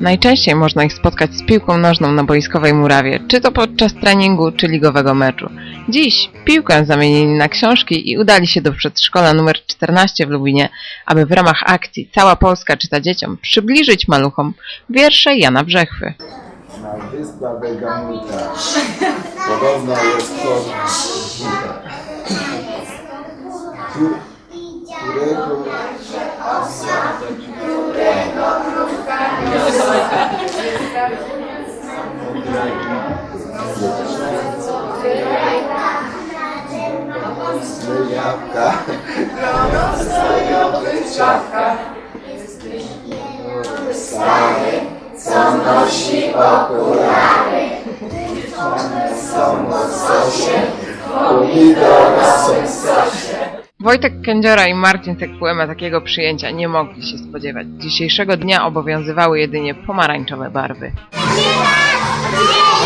Najczęściej można ich spotkać z piłką nożną na boiskowej murawie, czy to podczas treningu, czy ligowego meczu. Dziś piłkę zamienili na książki i udali się do przedszkola numer 14 w Lubinie, aby w ramach akcji Cała Polska czyta dzieciom przybliżyć maluchom wiersze Jana Brzechwy. Na wyspach Begamuta podobno jest to Któ- którego z jabłka pomidora są Wojtek Kędziora i Marcin Sekpuema takiego przyjęcia nie mogli się spodziewać. Dzisiejszego dnia obowiązywały jedynie pomarańczowe barwy. Yeah.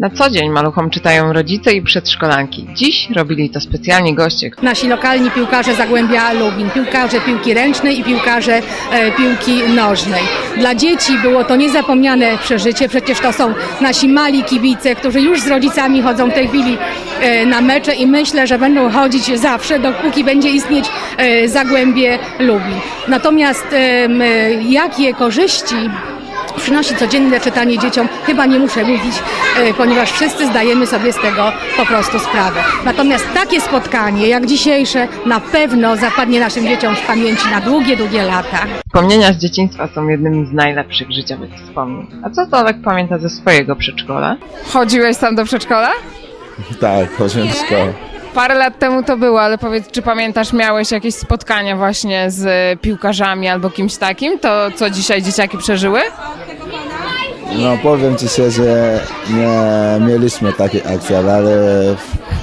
Na co dzień maluchom czytają rodzice i przedszkolanki. Dziś robili to specjalni goście, nasi lokalni piłkarze Zagłębia Lubin, piłkarze piłki ręcznej i piłkarze e, piłki nożnej. Dla dzieci było to niezapomniane przeżycie, przecież to są nasi mali kibice, którzy już z rodzicami chodzą w tej chwili e, na mecze i myślę, że będą chodzić zawsze, dopóki będzie istnieć e, Zagłębie Lubin. Natomiast e, jakie korzyści przynosi codzienne czytanie dzieciom, chyba nie muszę mówić, e, ponieważ wszyscy zdajemy sobie z tego po prostu sprawę. Natomiast takie spotkanie jak dzisiejsze na pewno zapadnie naszym dzieciom w pamięci na długie, długie lata. Wspomnienia z dzieciństwa są jednymi z najlepszych życiowych wspomnień. A co Tolek pamięta ze swojego przedszkola? Chodziłeś tam do przedszkola? Tak, chodziłem do szkoły. Parę lat temu to było, ale powiedz, czy pamiętasz, miałeś jakieś spotkania właśnie z piłkarzami albo kimś takim? To co dzisiaj dzieciaki przeżyły? No powiem Ci że nie mieliśmy takiej akcji, ale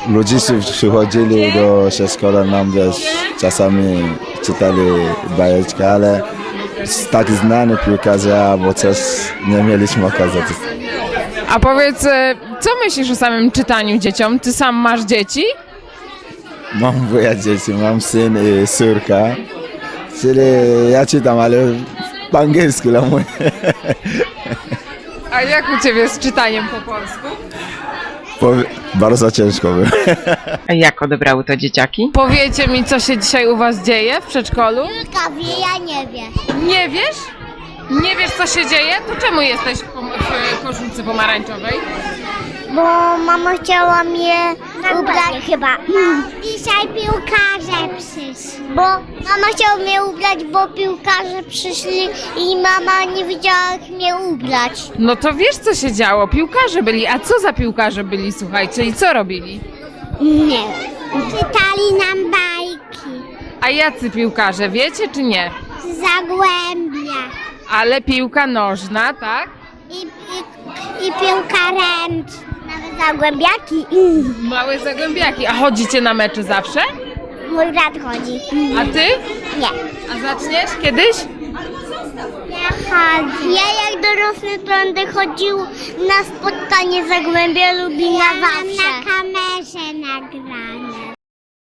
ludzicy przychodzili do przedszkola nam, wiesz, czasami czytali bajeczkę, ale z takich znanych piłkarzy albo coś nie mieliśmy okazji. A powiedz, e, co myślisz o samym czytaniu dzieciom? Ty sam masz dzieci? Mam wuja dzieci, mam syn i córka, czyli ja czytam, ale po angielsku, ale mówię. A jak u ciebie z czytaniem po polsku? Powie- Bardzo ciężko było. A jak odebrały to dzieciaki? Powiecie mi, co się dzisiaj u was dzieje w przedszkolu? Kilka wie, ja nie wiem. Nie wiesz? Nie wiesz, co się dzieje? To czemu jesteś w, pom- w koszulce pomarańczowej? Bo mama chciała mnie ubrać chyba. Dzisiaj piłkarze Bo mama chciała mnie ubrać, bo piłkarze przyszli i mama nie wiedziała jak mnie ubrać. No to wiesz, co się działo. Piłkarze byli. A co za piłkarze byli, słuchajcie, i co robili? Nie. Czytali nam bajki. A jacy piłkarze, wiecie czy nie? Zagłębia. Ale piłka nożna, tak? I, i, i piłka ręczna. Nawet zagłębiaki. Małe zagłębiaki. A chodzicie na mecze zawsze? Mój brat chodzi. A ty? Nie. A zaczniesz kiedyś? Ja chodzę. Ja jak dorosły to będę chodził na spotkanie Zagłębia Lubina zawsze. na kamerze nagrane.